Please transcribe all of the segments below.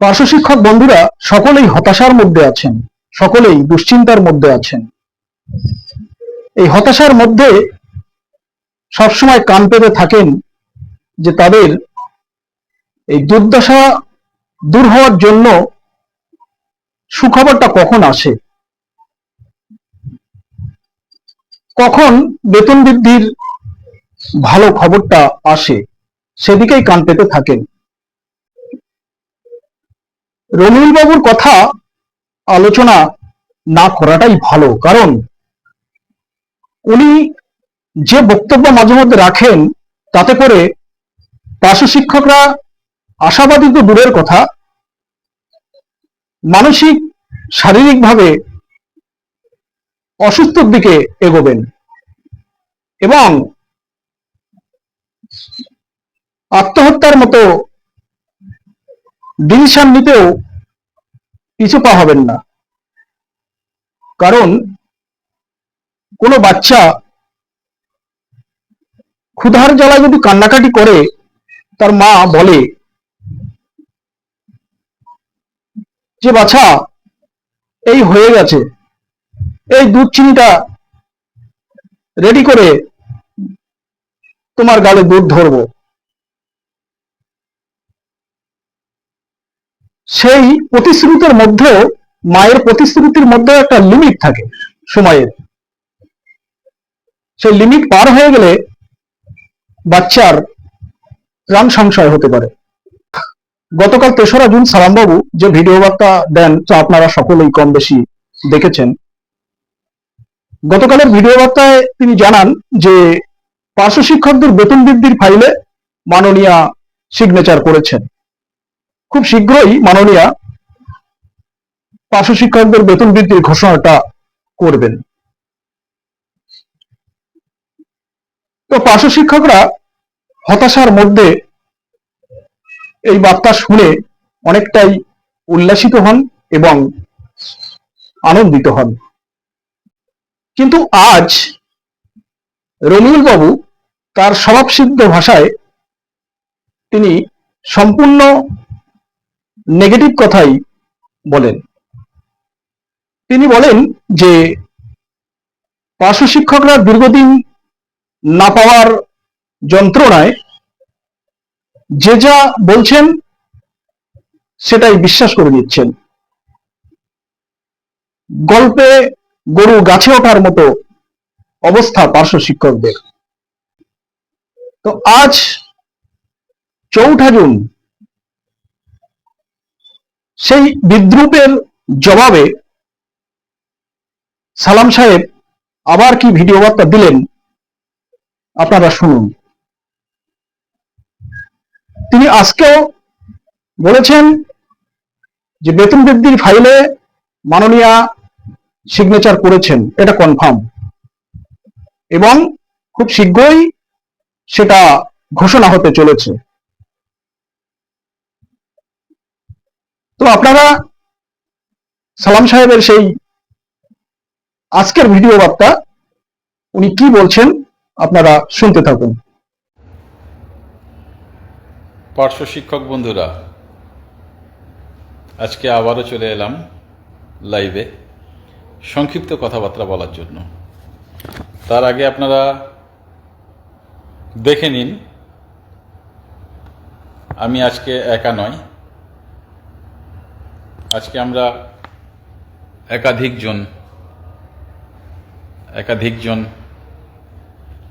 পার্শ্ব শিক্ষক বন্ধুরা সকলেই হতাশার মধ্যে আছেন, সকলেই দুশ্চিন্তার মধ্যে আছেন। এই হতাশার মধ্যে সবসময় কান পেতে থাকেন যে তাদের এই দুর্দশা দূর হওয়ার জন্য সুখবরটা কখন আসে? কখন বেতন বৃদ্ধির ভালো খবরটা আসে? সেদিকেই কান পেতে থাকেন। রমিউল বাবুর কথা আলোচনা না করাটাই ভালো, কারণ উনি যে বক্তব্য মাঝে মধ্যে রাখেন তাতে করে পার্শ্ব শিক্ষকরা আশাবাদী তো দূরের কথা, মানসিক, শারীরিকভাবে অসুস্থর দিকে এগোবেন এবং আত্মহত্যার মতো ডিসিশন নিতেও পিছু পা হবেন না। কারণ কোনো বাচ্চা ক্ষুধার জ্বালায় যদি কান্নাকাটি করে, তার মা বলে, যে বাছা, এই হয়ে গেছে। এই দুধ চিনিটা রেডি করে তোমার গালে দুধ ধরবো। সেই প্রতিশ্রুতির মধ্যেও, মায়ের প্রতিশ্রুতির মধ্যেও একটা লিমিট থাকে সময়ের। সেই লিমিট পার হয়ে গেলে বাচ্চার প্রাণ সংশয় হতে পারে। গতকাল তেসরা জুন সালামবাবু যে ভিডিও বার্তা দেন, তা আপনারা সকলেই কম বেশি দেখেছেন। গতকালের ভিডিও বার্তায় তিনি জানান যে, পার্শ্ব শিক্ষকদের বেতন বৃদ্ধির ফাইলে মাননীয়া সিগনেচার করেছেন। খুব শীঘ্রই মাননীয়া পার্শ্ব শিক্ষকদের বেতন বৃদ্ধির ঘোষণাটা করবেন। তো পার্শ্ব শিক্ষকরা হতাশার মধ্যে এই বার্তা শুনে অনেকটাই উল্লাসিত হন এবং আনন্দিত হন। কিন্তু আজ রমিউল বাবু তার স্বভাবসিদ্ধ ভাষায় তিনি সম্পূর্ণ নেগেটিভ কথাই বলেন। তিনি বলেন যে, পার্শ্ব শিক্ষকরা দীর্ঘদিন না পাওয়ার যন্ত্রণায় যে যা বলছেন সেটাই বিশ্বাস করে নিচ্ছেন। গল্পে গরু গাছে ওঠার মতো অবস্থা পার্শ্ব শিক্ষকদের। তো আজ চৌঠা জুন সেই বিদ্রুপের জবাবে সালাম সাহেব আবার কি ভিডিও বার্তা দিলেন? আপনারা শুনুন। তিনি আজকেও বলেছেন যে বেতন বৃদ্ধির ফাইলে মাননীয়া সিগনেচার করেছেন, এটা কনফার্ম এবং খুব শীঘ্রই সেটা ঘোষণা হতে চলেছে। তো আপনারা সালাম সাহেবের সেই আজকের ভিডিও বার্তা, উনি কি বলছেন আপনারা শুনতে থাকুন। পার্শ্ব শিক্ষক বন্ধুরা, আজকে আবারও চলে এলাম লাইভে সংক্ষিপ্ত কথাবার্তা বলার জন্য। তার আগে আপনারা দেখে নিন, আমি আজকে একা নয় আজকে আমরা একাধিকজন একাধিকজন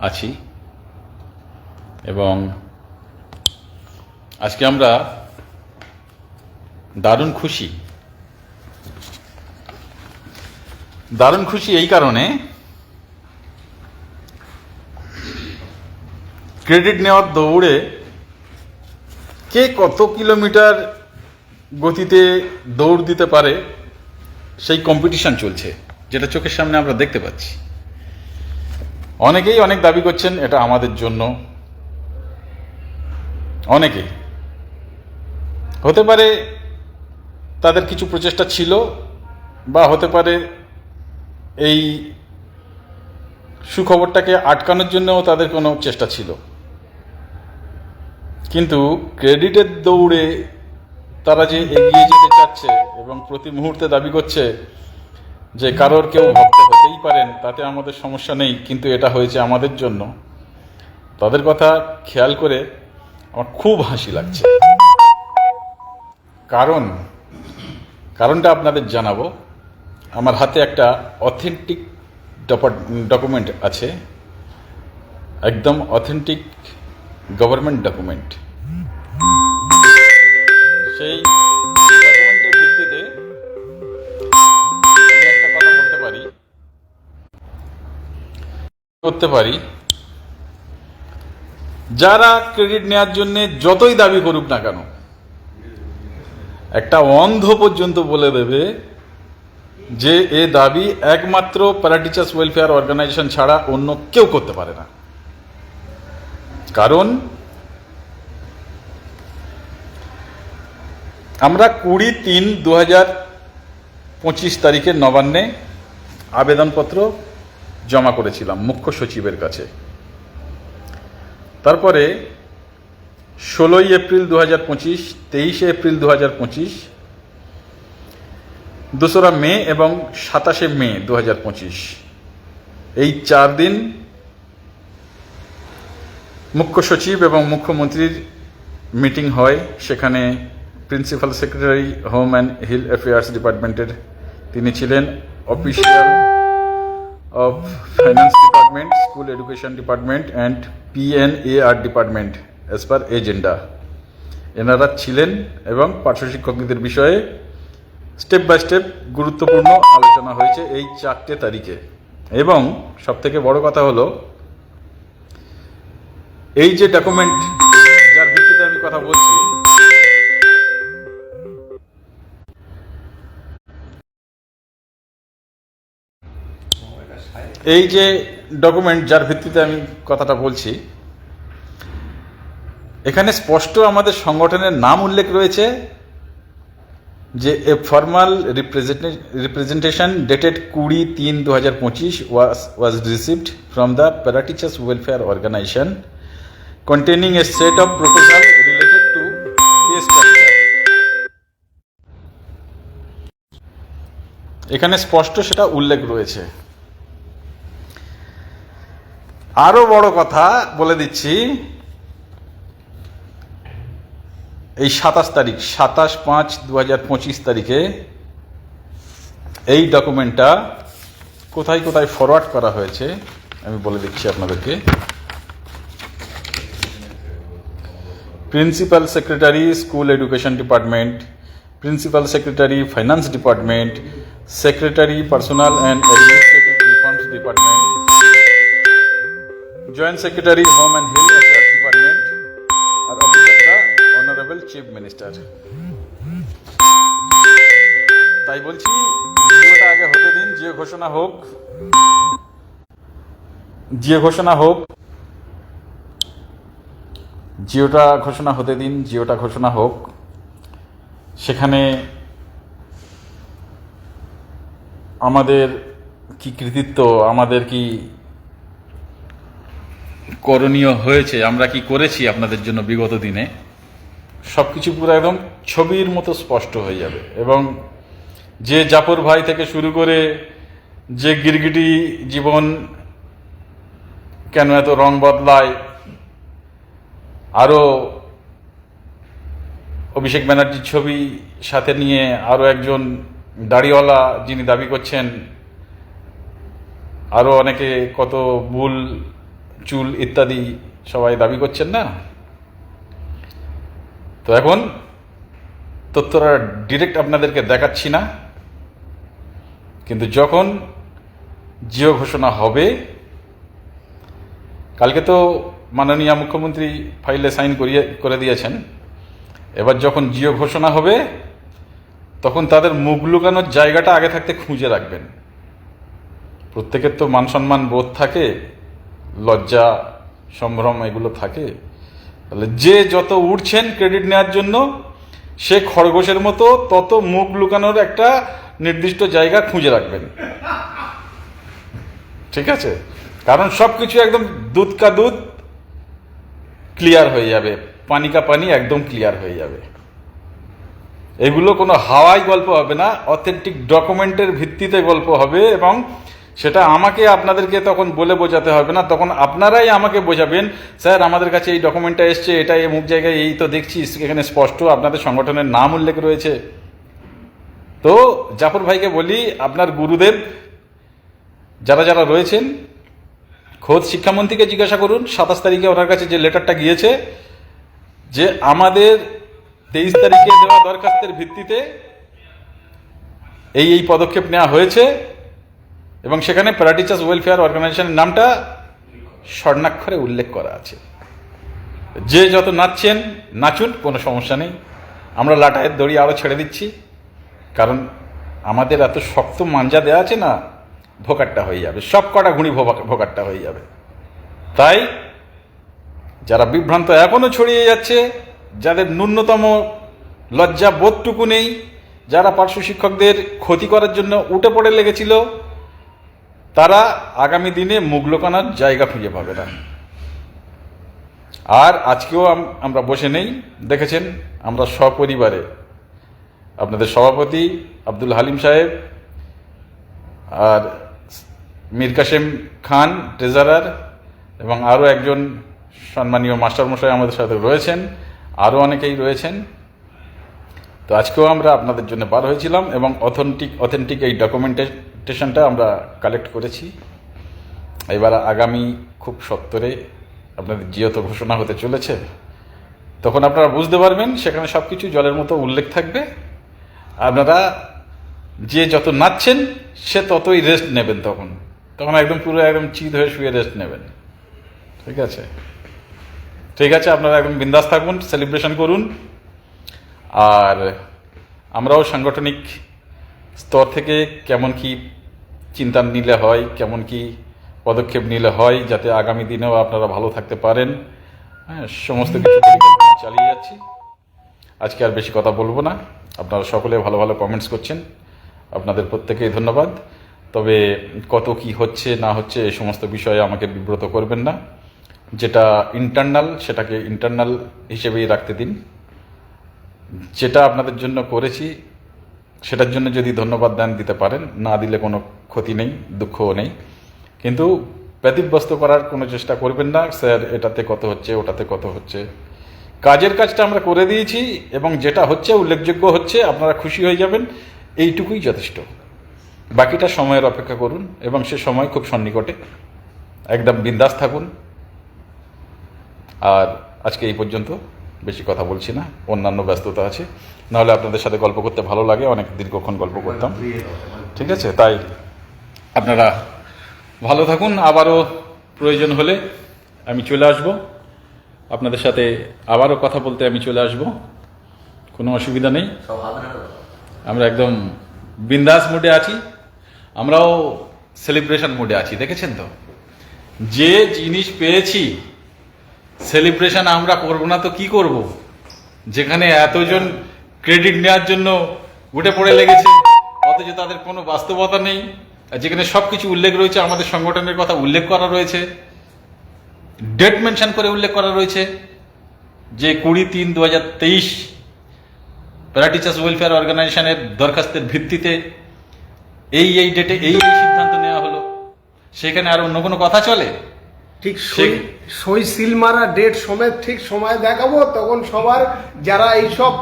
আছি এবং আজকে আমরা দারুণ খুশি। দারুণ খুশি এই কারণে ক্রেডিট নেওয়ার দৌড়ে কে কত কিলোমিটার গতিতে দৌড় দিতে পারে সেই কম্পিটিশন চলছে, যেটা চোখের সামনে আমরা দেখতে পাচ্ছি। অনেকেই অনেক দাবি করছেন, এটা আমাদের জন্য। অনেকেই। হতে পারে তাদের কিছু প্রচেষ্টা ছিল, বা হতে পারে এই সুখবরটাকে আটকানোর জন্যও তাদের কোনো চেষ্টা ছিল। কিন্তু ক্রেডিটের দৌড়ে তারা যে এগিয়ে যেতে চাচ্ছে এবং প্রতি মুহূর্তে দাবি করছে যে কারোর কেউ ভক্ত হতেই পারেন, তাতে আমাদের সমস্যা নেই, কিন্তু এটা হয়েছে আমাদের জন্য। তাদের কথা খেয়াল করে আমার খুব হাসি লাগছে। কারণ, কারণটা আপনাদের জানাব। আমার হাতে একটা অথেন্টিক ডকুমেন্ট আছে। একদম অথেন্টিক গভর্নমেন্ট ডকুমেন্ট। সেই ভিত্তিতে করতে পারি। যারা ক্রেডিট নেওয়ার জন্য যতই দাবি করুক না কেন, একটা অন্ধ পর্যন্ত বলে দেবে যে এ দাবি একমাত্র প্যারা টিচার্স ওয়েলফেয়ার অর্গানাইজেশন ছাড়া অন্য কেউ করতে পারে না। কারণ আমরা কুড়ি তিন দু হাজার পঁচিশ তারিখের নবান্নে আবেদনপত্র জমা করেছিলাম মুখ্য সচিবের কাছে। তারপরে ষোলোই এপ্রিল দু হাজার পঁচিশ, তেইশে এপ্রিল দু হাজার পঁচিশ, দোসরা মে এবং সাতাশে মে দু হাজার পঁচিশ। এই চার দিন মুখ্য সচিব এবং মুখ্যমন্ত্রীর মিটিং হয়, সেখানে principal secretary home and hill affairs ডিপার্টমেন্টের তিনি ছিলেন official of finance department school education department and PNAR department as per agenda এনারা ছিলেন এবং পার্শ্ব শিক্ষকদের বিষয়ে স্টেপ বাই স্টেপ গুরুত্বপূর্ণ আলোচনা হয়েছে এই চারটে তারিখে। এবং সবথেকে বড় কথা হলো, এই যে ডকুমেন্ট যার ভিত্তিতে আমি কথা বলছি এই যে ডকুমেন্ট যার ভিত্তিতে আমি কথাটা বলছি, এখানে স্পষ্ট আমাদের সংগঠনের নাম উল্লেখ রয়েছে যে এ ফর্মাল রিপ্রেজেন্টেশন ডেটেড কুড়ি তিন দু হাজার পঁচিশ was was received from the para teachers welfare organisation containing a set of proposal related to. এখানে স্পষ্ট সেটা উল্লেখ রয়েছে আরও বড় কথা বলে দিচ্ছি। এই সাতাশ তারিখ, সাতাশ পাঁচ দু হাজার পঁচিশ তারিখে এই ডকুমেন্টটা কোথায় কোথায় ফরওয়ার্ড করা হয়েছে, আমি বলে দিচ্ছি আপনাদেরকে। Principal secretary school education department principal secretary finance department secretary personal and administrative reforms department joint secretary home and hill affairs department R office of the honourable chief minister তাই বলছি জিওটা আগে হতে দিন জিও ঘোষণা হোক জিও ঘোষণা হোক জিওটা ঘোষণা হতে দিন জিওটা ঘোষণা হোক, সেখানে আমাদের কি কৃতিত্ব, আমাদের কি করণীয় হয়েছে, আমরা কি করেছি আপনাদের জন্য বিগত দিনে? সব কিছু পুরো একদম ছবির মতো স্পষ্ট হয়ে যাবে। এবং যে জাপর ভাই থেকে শুরু করে যে গিরগিটি জীবন কেন এত রং বদলায়, আরও অভিষেক ব্যানার্জির ছবি সাথে নিয়ে আরও একজন দাড়িওয়ালা যিনি দাবি করছেন, আরও অনেকে কত বুল চুল ইত্যাদি সবাই দাবি করছেন না? তো এখন তথ্যটা ডিরেক্ট আপনাদেরকে দেখাচ্ছি না। কিন্তু যখন জিও ঘোষণা হবে, কালকে তো মাননীয় মুখ্যমন্ত্রী ফাইলে সাইন করিয়ে, করে দিয়েছেন। এবার যখন জিও ঘোষণা হবে, তখন তাদের মুখ লুকানোর জায়গাটা আগে থাকতে খুঁজে রাখবেন। প্রত্যেকের তো মান সম্মান বোধ থাকে লজ্জা, সম্ভ্রম এগুলো থাকে, তাহলে যে যত উঠছেন ক্রেডিট নেওয়ার জন্য, সে খরগোশের মতো তত মুখ লুকানোর একটা নির্দিষ্ট জায়গা খুঁজে রাখবেন। ঠিক আছে? কারণ সব কিছু একদম দুধ কা দুধ ক্লিয়ার হয়ে যাবে, পানি কা পানি একদম ক্লিয়ার হয়ে যাবে। এগুলো কোনো হাওয়াই গল্প হবে না অথেন্টিক ডকুমেন্টের ভিত্তিতে গল্প হবে এবং সেটা আমাকে আপনাদেরকে তখন বলে বোঝাতে হবে না, তখন আপনারাই আমাকে বোঝাবেন, স্যার, আমাদের কাছে এই ডকুমেন্টটা এসছে, এটা এই মুখ জায়গায়, এই তো দেখছি, এখানে স্পষ্ট আপনাদের সংগঠনের নাম উল্লেখ রয়েছে। তো জাফর ভাইকে বলি, আপনার গুরুদেব যারা যারা রয়েছেন, খোদ শিক্ষামন্ত্রীকে জিজ্ঞাসা করুন, সাতাশ তারিখে ওনার কাছে যে লেটারটা গিয়েছে, যে আমাদের তেইশ তারিখে দেওয়া দরখাস্তের ভিত্তিতে এই এই পদক্ষেপ নেওয়া হয়েছে। এবং সেখানে প্যারাটিচার্স ওয়েলফেয়ার অর্গানাইজেশনের নামটা স্বর্ণাক্ষরে উল্লেখ করা আছে। যে যত নাচছেন, নাচুন, কোনো সমস্যা নেই। আমরা লাটায়ের দড়ি আরও ছেড়ে দিচ্ছি, কারণ আমাদের এত শক্ত মাঞ্জা দেওয়া আছে না ভোকারটা হয়ে যাবে। সব কটা ঘুড়ি ভোকা- ভোকারটা হয়ে যাবে। তাই, যারা বিভ্রান্ত এখনও ছড়িয়ে যাচ্ছে, যাদের ন্যূনতম লজ্জা বোধটুকু নেই, যারা পার্শ্ব শিক্ষকদের ক্ষতি করার জন্য উঠে পড়ে লেগেছিল তারা আগামী দিনে মুখ লোকানোর জায়গা খুঁজে পাবে না। আর আজকেও আমরা বসে নেই। দেখেছেন, আমরা সপরিবারে। আপনাদের সভাপতি আব্দুল হালিম সাহেব আর মীর কাসেম খান, ট্রেজারার, এবং আরও একজন সম্মানীয় মাস্টারমশাই আমাদের সাথে রয়েছেন। আরও অনেকেই রয়েছেন। তো আজকেও আমরা আপনাদের জন্য বার হয়েছিলাম এবং অথেন্টিক অথেন্টিক এই ডকুমেন্টেশনটা আমরা কালেক্ট করেছি। এবার আগামী খুব সত্তরে আপনাদের জিয়ত ঘোষণা হতে চলেছে। তখন আপনারা বুঝতে পারবেন, সেখানে সব কিছু জলের মতো উল্লেখ থাকবে। আপনারা যে যত নাচছেন, সে ততই রেস্ট নেবেন তখন। তখন একদম পুরো একদম চিত হয়ে শুয়ে রেস্ট নেবেন। ঠিক আছে? ঠিক আছে, আপনারা একদম বিন্দাস থাকুন সেলিব্রেশন করুন। আর আমরাও সাংগঠনিক স্তর থেকে কেমন কি চিন্তা নিলে হয়, কেমন কি পদক্ষেপ নিলে হয়, যাতে আগামী দিনেও আপনারা ভালো থাকতে পারেন। হ্যাঁ সমস্ত কিছু চালিয়ে যাচ্ছি। আজকে আর বেশি কথা বলব না। আপনারা সকলে ভালো ভালো কমেন্টস করছেন। আপনাদের প্রত্যেকেই ধন্যবাদ। তবে কত কি হচ্ছে, না হচ্ছে এই সমস্ত বিষয়ে আমাকে বিব্রত করবেন না। যেটা ইন্টারনাল সেটাকে ইন্টারনাল হিসেবেই রাখতে দিন। যেটা আপনাদের জন্য করেছি, সেটার জন্য যদি ধন্যবাদ দান, দিতে পারেন। না দিলে কোনো ক্ষতি নেই, দুঃখও নেই। কিন্তু ব্যতিব্যস্ত করার কোনো চেষ্টা করবেন না, স্যার, এটাতে কত হচ্ছে, ওটাতে কত হচ্ছে। কাজের কাজটা আমরা করে দিয়েছি এবং যেটা হচ্ছে, উল্লেখযোগ্য হচ্ছে, আপনারা খুশি হয়ে যাবেন, এইটুকুই যথেষ্ট। বাকিটা সময়ের অপেক্ষা করুন এবং সে সময় খুব সন্নিকটে একদম বিন্দাস থাকুন। আর আজকে এই পর্যন্ত বেশি কথা বলছি না, অন্যান্য ব্যস্ততা আছে। নাহলে আপনাদের সাথে গল্প করতে ভালো লাগে, অনেক দীর্ঘক্ষণ গল্প করতাম। ঠিক আছে, তাই আপনারা ভালো থাকুন। আবারও প্রয়োজন হলে আমি চলে আসব। আপনাদের সাথে আবারও কথা বলতে আমি চলে আসব। কোনো অসুবিধা নেই। আমরা একদম বিন্দাস মুডে আছি। আমরাও সেলিব্রেশন মুডে আছি, দেখেছেন তো? যে জিনিস পেয়েছি, সেলিব্রেশন আমরা করব না তো কি করব? যেখানে এতজন ক্রেডিট নেওয়ার জন্য উঠে পড়ে লেগেছে, অথচ তাদের কোনো বাস্তবতা নেই। যেখানে সব কিছু উল্লেখ রয়েছে আমাদের সংগঠনের কথা উল্লেখ করা রয়েছে ডেট মেনশন করে উল্লেখ করা রয়েছে যে কুড়ি তিন দু হাজার তেইশ প্যারা টিচার্স ওয়েলফেয়ার অর্গানাইজেশনের দরখাস্তের ভিত্তিতে এই এই ডেটে এই এই সিদ্ধান্ত নেওয়া হলো। সেখানে আর অন্য কোনো কথা চলে? ঠিক সই সই সিল মারা ডেট সমেত ঠিক সময় দেখাবো তখন সবার যারা এইসব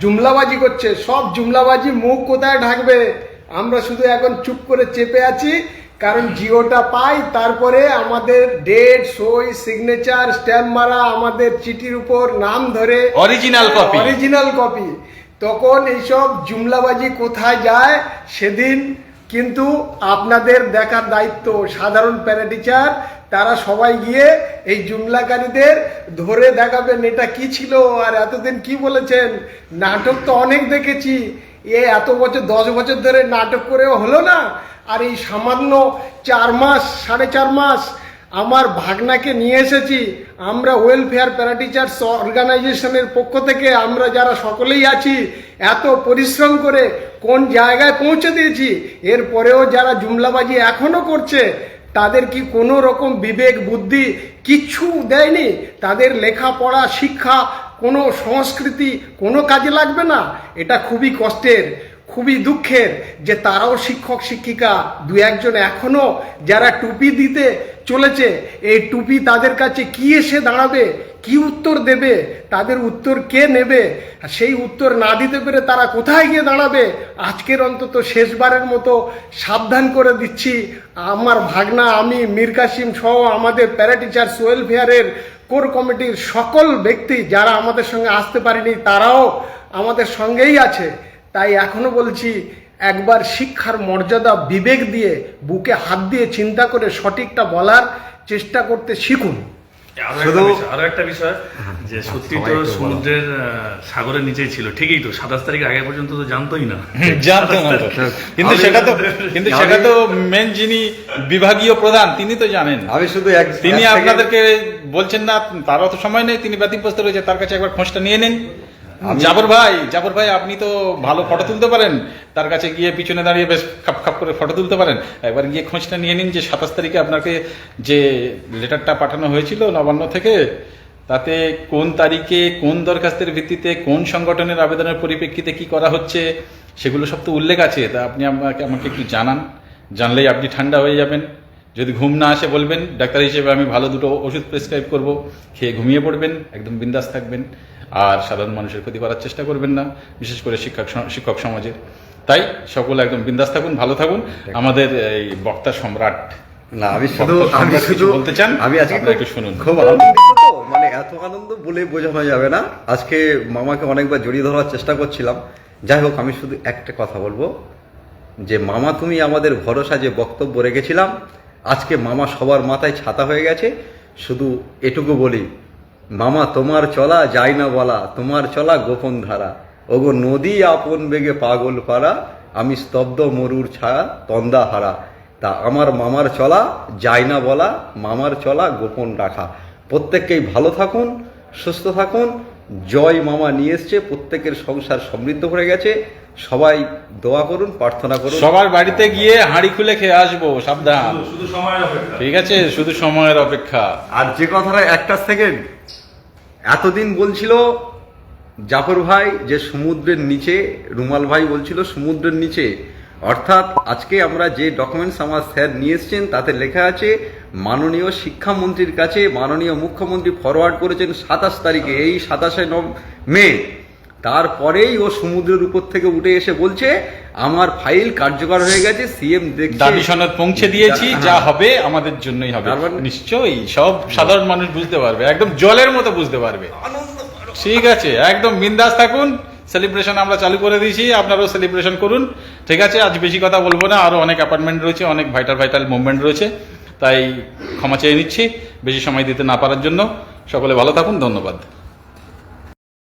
জুমলাবাজি করছে সব জুমলাবাজি মুখ কোথায় ঢাকবে? আমরা শুধু এখন চুপ করে চেপে আছি কারণ জিওটা পাই তারপরে আমাদের ডেট সই সিগনেচার স্ট্যাম্প মারা আমাদের চিঠির উপর নাম ধরে অরিজিনাল কপি অরিজিনাল কপি তখন এইসব জুমলাবাজি কোথায় যায়? সেদিন কিন্তু আপনাদের দেখার দায়িত্ব সাধারণ প্যারাটিচার তারা সবাই গিয়ে এই জুমলাকারীদের ধরে দেখাবেন এটা কি ছিল আর এতদিন কি বলেছেন? নাটক তো অনেক দেখেছি। এ এত বছর, দশ বছর ধরে নাটক করেও হলো না। আর এই সামান্য চার মাস, সাড়ে চার মাস আমার ভাগনাকে নিয়ে এসেছি। আমরা ওয়েলফেয়ার প্যারাটিচার্স অর্গানাইজেশনের পক্ষ থেকে আমরা যারা সকলেই আছি, এত পরিশ্রম করে কোন জায়গায় পৌঁছে দিয়েছি, এরপরেও যারা জুমলাবাজি এখনও করছে, তাদের কি কোনো রকম বিবেক, বুদ্ধি কিচ্ছু দেয়নি? তাদের লেখাপড়া, শিক্ষা কোনো সংস্কৃতি কোনো কাজে লাগবে না। এটা খুবই কষ্টের, খুবই দুঃখের যে তারাও শিক্ষক, শিক্ষিকা দু একজন এখনও যারা টুপি দিতে চলেছে, এই টুপি তাদের কাছে কি এসে দাঁড়াবে, কি উত্তর দেবে, তাদের উত্তর কে নেবে? সেই উত্তর না দিতে পেরে তারা কোথায় গিয়ে দাঁড়াবে? আজকের অন্তত শেষবারের মতো সাবধান করে দিচ্ছি। আমার ভাগনা, আমি, মীর কাসিম সহ আমাদের প্যারা টিচার্স ওয়েলফেয়ারের কোর কমিটির সকল ব্যক্তি যারা আমাদের সঙ্গে আসতে পারেনি, তারাও আমাদের সঙ্গেই আছে। তাই এখনও বলছি, একবার শিক্ষার মর্যাদা, বিবেক দিয়ে বুকে হাত দিয়ে চিন্তা করে সঠিকটা বলার চেষ্টা করতে শিখুন। শুধু- আরও একটা বিষয় যে সত্যি তো সমুদ্রের সাগরের নিচেই ছিল। ঠিকই তো সাতাশ তারিখ আগে পর্যন্ত তো জানতোই না। জানতো না কিন্তু সেটা তো কিন্তু সেটা তো মেন যিনি বিভাগীয় প্রধান তিনি তো জানেন। আমি শুধু এক তিনি আপনাদেরকে বলছেন না তার তো সময় নেই তিনি ব্যতিব্যস্ত রয়েছে তার কাছে একবার খোঁজটা নিয়ে নিন। জাবর ভাই জাবর ভাই, আপনি তো ভালো ফটো তুলতে পারেন। তার কাছে গিয়ে পিছনে দাঁড়িয়ে বেশ খাপ খাপ করে ফটো তুলতে পারেন। একবার গিয়ে খোঁজটা নিয়ে নিন যে সাতাশ তারিখে আপনাকে যে লেটারটা পাঠানো হয়েছিল নবান্ন থেকে, তাতে কোন তারিখে, কোন দরখাস্তের ভিত্তিতে, কোন সংগঠনের আবেদনের পরিপ্রেক্ষিতে কি করা হচ্ছে, সেগুলো সব তো উল্লেখ আছে। তা আপনি আমাকে আমাকে একটু জানান। জানলেই আপনি ঠান্ডা হয়ে যাবেন। যদি ঘুম না আসে বলবেন ডাক্তার হিসেবে আমি ভালো দুটো ওষুধ প্রেসক্রাইব করব খেয়ে ঘুমিয়ে পড়বেন একদম বিন্দাস থাকবেন আর সাধারণ মানুষের ক্ষতি করার চেষ্টা করবেন না বিশেষ করে শিক্ষক শিক্ষক সমাজের। তাই সকলে একদম বিন্দাস থাকুন ভালো থাকুন। আমাদের এই বক্তা সম্রাট না আমি শুধু আমি শুধু বলতে চান? আমি আজকে একটু শুনুন। খুব আনন্দিত তো মানে এত আনন্দ বলে বোঝানো যাবে না। আজকে মামাকে অনেকবার জড়িয়ে ধরার চেষ্টা করছিলাম। যাই হোক আমি শুধু একটা কথা বলব। যে মামা তুমি আমাদের ভরসা যে বক্তব্য রেখেছিলাম আজকে মামা সবার মাথায় ছাতা হয়ে গেছে, শুধু এটুকু বলি, মামা তোমার চলা যায় না বলা, তোমার চলা গোপন ধারা। ওগো নদী আপন বেগে পাগল পারা আমি স্তব্ধ মরুর ছায়া তন্দা হারা। তা আমার মামার চলা যায় না বলা, মামার চলা গোপন রাখা। প্রত্যেককেই ভালো থাকুন, সুস্থ থাকুন, জয় মামা নিয়ে এসছে, প্রত্যেকের সংসার সমৃদ্ধ হয়ে গেছে। সবাই দোয়া করুন প্রার্থনা করুন। সবার বাড়িতে গিয়ে হাঁড়ি খুলে খেয়ে আসব সাবধান। শুধু- সময়ের অপেক্ষা। ঠিক আছে শুধু সময়ের অপেক্ষা। আর যে কথাটা একটা সেকেন্ড এতদিন বলছিল জাফর ভাই যে সমুদ্রের নিচে রুমাল ভাই বলছিল সমুদ্রের নিচে। অর্থাৎ আজকে আমরা যে ডকুমেন্টস আমার স্যার নিয়ে এসছেন তাতে লেখা আছে মাননীয় শিক্ষামন্ত্রীর কাছে মাননীয় মুখ্যমন্ত্রী ফরওয়ার্ড করেছেন সাতাশ তারিখে এই সাতাশে মে। তারপরেই ও সমুদ্রের উপর থেকে উঠে এসে বলছে আমার ফাইল কার্যকর হয়ে গেছে সিএম দেখছে। দাবি সনদ পৌঁছে দিয়েছি হ্যাঁ। যা হবে আমাদের জন্যই হবে। নিশ্চয়ই সব সাধারণ মানুষ বুঝতে পারবে একদম জলের মতো বুঝতে পারবে। ঠিক আছে একদম বিন্দাস থাকুন সেলিব্রেশন আমরা চালু করে দিয়েছি আপনারাও সেলিব্রেশন করুন। ঠিক আছে আজ বেশি কথা বলব না আরও অনেক অ্যাপার্টমেন্ট রয়েছে অনেক ভাইটাল ভাইটাল মুভমেন্ট রয়েছে তাই ক্ষমা চেয়ে নিচ্ছি বেশি সময় দিতে না পারার জন্য। সকলে ভালো থাকুন ধন্যবাদ।